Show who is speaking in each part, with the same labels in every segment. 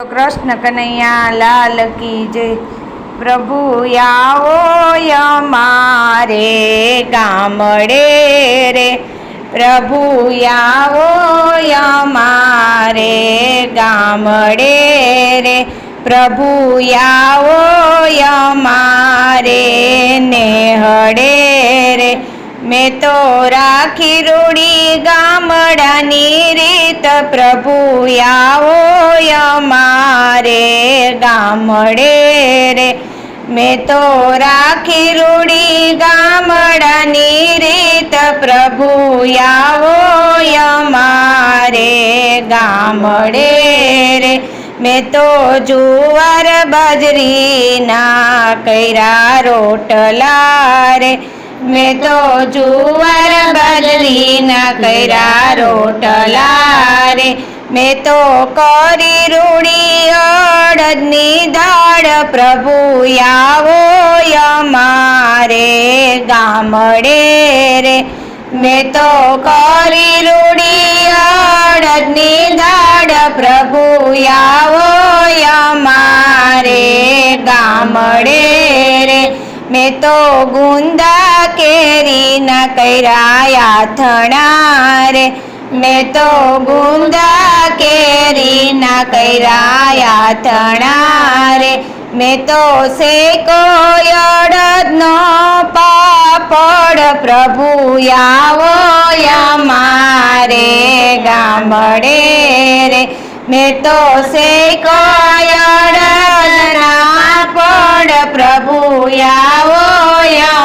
Speaker 1: કૃષ્ણ કનૈયા લાલ કી જય. પ્રભુ આવો અમારે ગામડે રે. પ્રભુ આવો અમારે ગામડે રે. પ્રભુ આવો અમારે નેહડે રે. મેં તો રાખી રૂડી ગામડાની રીત પ્રભુ આવો અમારે ગામડે રે. મેં તો રાખી રૂડી ગામડાની રીત પ્રભુ આવો અમારે ગામડે રે. મેં તો જુવાર બાજરીના કર્યા રોટલા રે. મેં તો જુવાર બાજરીના કર્યા રોટલા રે મેં તો કરી રૂડી અડદની દાળ, પ્રભુ આવો અમારે ગામડે રે. મેં તો કરી રૂડી અડદની દાળ, પ્રભુ આવો અમારે ગામડે રે. મેં તો ગુંદા કેરીના કર્યા થણા રે. મેં તો ગુંદા કેરીના કર્યા થણા રે. મેં તો શેકો અડદનો પાપડ પ્રભુ આવો મારે ગામડે રે. મેં તો શેકો અડદના પડ પ્રભુ આવો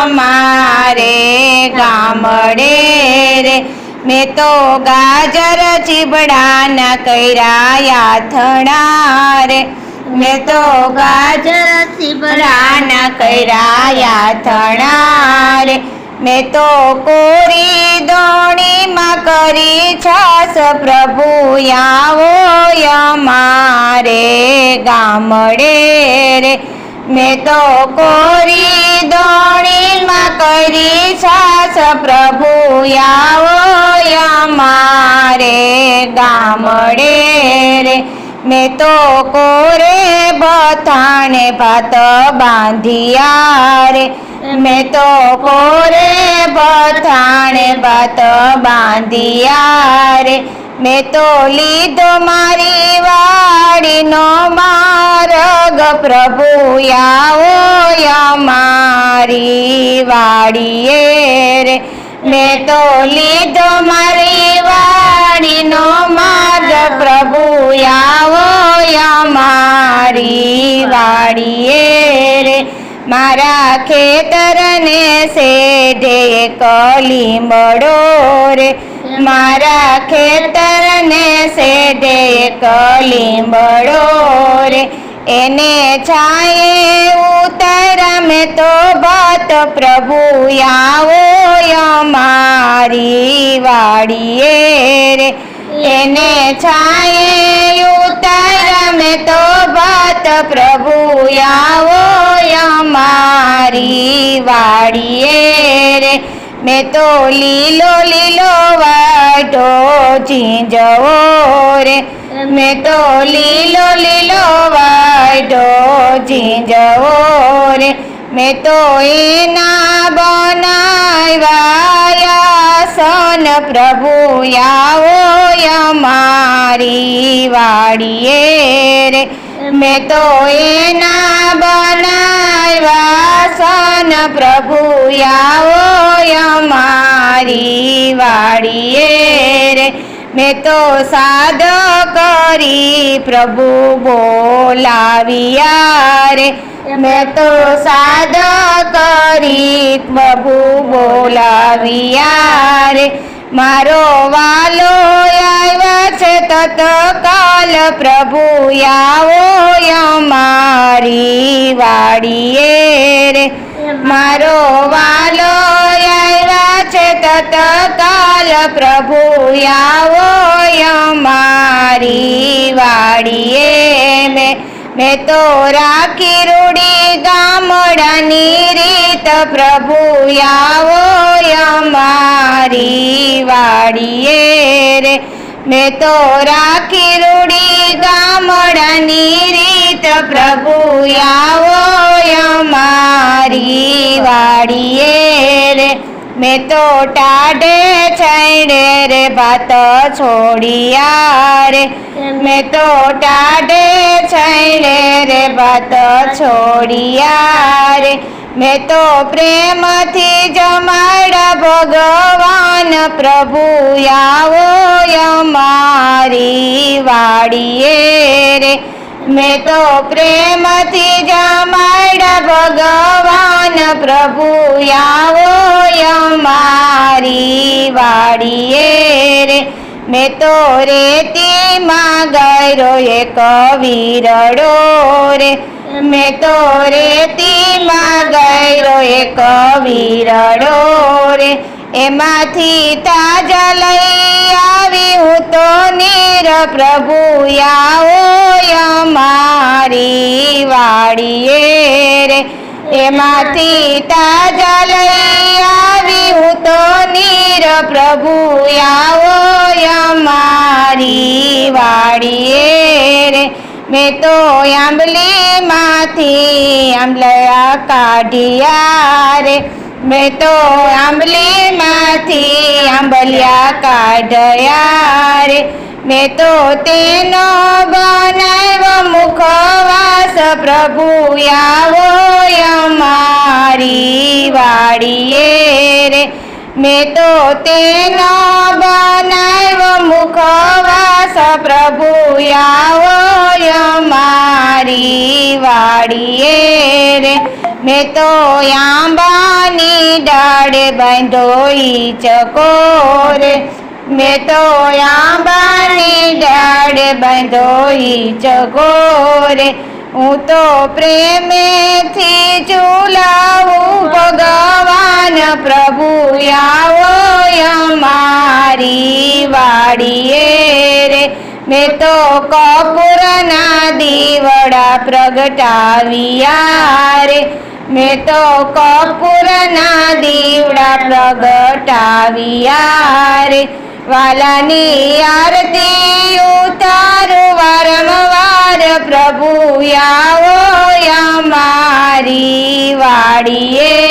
Speaker 1: અમારે ગામડે રે. મેં તો ગાજર ચીબડાના કર્યા થણા રે. મેં તો ગાજર ચીબડાના કર્યા થણા રે. મેં તો કોરી દોણીમાં કરી છાસ, પ્રભુ, આવો અમારે ગામડે રે. મેં તો કોરી દોણીમાં કરી સાસ, પ્રભુ, આવો અમારે ગામડે રે. મેં તો કોરે બથાણે ભાત બાંધિયા રે. મેં તો કોરે બથાણે ભાત બાંધિયા રે. મેં તો લીધો મારી વાડીનો માર્ગ, પ્રભુ આવો મારી વાડીએ રે. મેં તો લીધો મારી વાડીનો માર્ગ, પ્રભુ આવો મારી વાડીએ રે. મારા ખેતરને સેઢે કલીમડો રે. મારા ખેતરને સેઢે કલીમડો રે. એને છાયે ઉતર તો બાત પ્રભુ આવો મારી વાડીએ રે. એને છાયે ઉતર મેં તો બાત પ્રભુ આવો અમારી વાડીએ રે. મેં તો લીલો લીલો વાટો ચીંજવો રે. મેં તો લીલો લીલો વાટો ચીંજવો રે. મેં તો એના બનાવ્યા સન પ્રભુ આવો અમારી વાડીએ રે. મેં તો એના બનાવ્યા સન પ્રભુ આવો અમારી વાડીએ રે. મેં તો સાદ કરી પ્રભુ બોલાવ્યા રે. મેં તો સાદ કરી પ્રભુ બોલાવ્યા રે. મારો વાલો આવ્યા છે તત્કાલ. પ્રભુ આવો અમારી વાડીએ રે. મારો વાલો આવ્યા છે તત્કાલ પ્રભુ આવો મારી વાડીએ મેં મેં તો રાખી રૂડી ગામડાની રીત પ્રભુ આવો મારી વાડીએ રે. મેં તો રાખી રૂડી ગામડાની રીત પ્રભુ આવો અમારી વાડીએ રે. મેં તો ટાઢે છૈડે રે, ભાત છોડિયા રે. મેં તો ટાઢે છૈડે રે, ભાત છોડિયા રે. મેં તો પ્રેમથી જમાડા ભગવાન પ્રભુ આવો અમારી વાડીએ રે. મેં તો પ્રેમથી જમાડ્યા ભગવાન પ્રભુ આવો અમારી વાડીએ રે. મેં તો રેતીમાં ગયો એક વિરડો રે. મેં તો રેતીમાં ગયરો એક વિરડો રે. એમાંથી તાજા લઈ આવી હું તો નીર પ્રભુ આવો મારી વાડીએ રે. એમાંથી તાજા લઈ આવી હું તો નીર પ્રભુ આવો મારી વાડીએ રે. મેં તો આંબલીમાંથી આંબલયા કાઢ્યા રે. મેં તો આંબલીમાંથી આંબલિયા કાઢ્યા રે. મેં તો તેનો બનાવ્યો મુખવાસ પ્રભુ આવો અમારી વાડીએ રે. મેં તો તેનો બનાવ્યો મુખવાસ પ્રભુ આવો મારી વાડીએ રે. મેં તો આંબાની ડાળે બાંધો ઈ ચકોરે મેં તો આંબાની ડાળે બાંધો ઈ ચકોરે હું તો પ્રેમેથી ચૂલાવું ભગવાન પ્રભુ આવો અમારી વાડીએ રે. મેં તો કપૂરના દીવડા પ્રગટાવ્યા રે. મેં તો કપૂરના દીવડા પ્રગટાવ્યા રે. વાલાની આરતી ઉતારું વારંવાર પ્રભુ આવો અમારી વાડીએ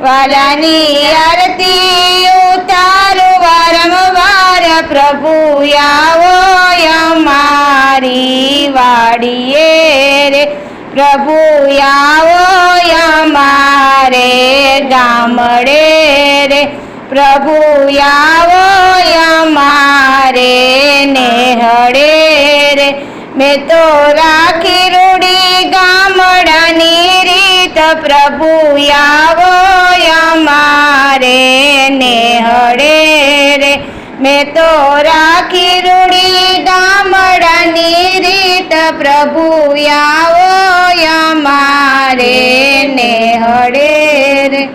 Speaker 1: વાલાની આરતી ઉતારો, વારંવાર પ્રભુ આવો અમારી વાડીએ રે. પ્રભુ આવો અમારે ગામડે રે. પ્રભુ આવો અમારે નેહડે રે. મેં તો રાખી રૂડી ગામડાની રીત પ્રભુ આવો અમારે નેહડે રે. મેં તો રાખી રૂડી ગામડાની રીત પ્રભુ આવો અમારે નેહડે રે.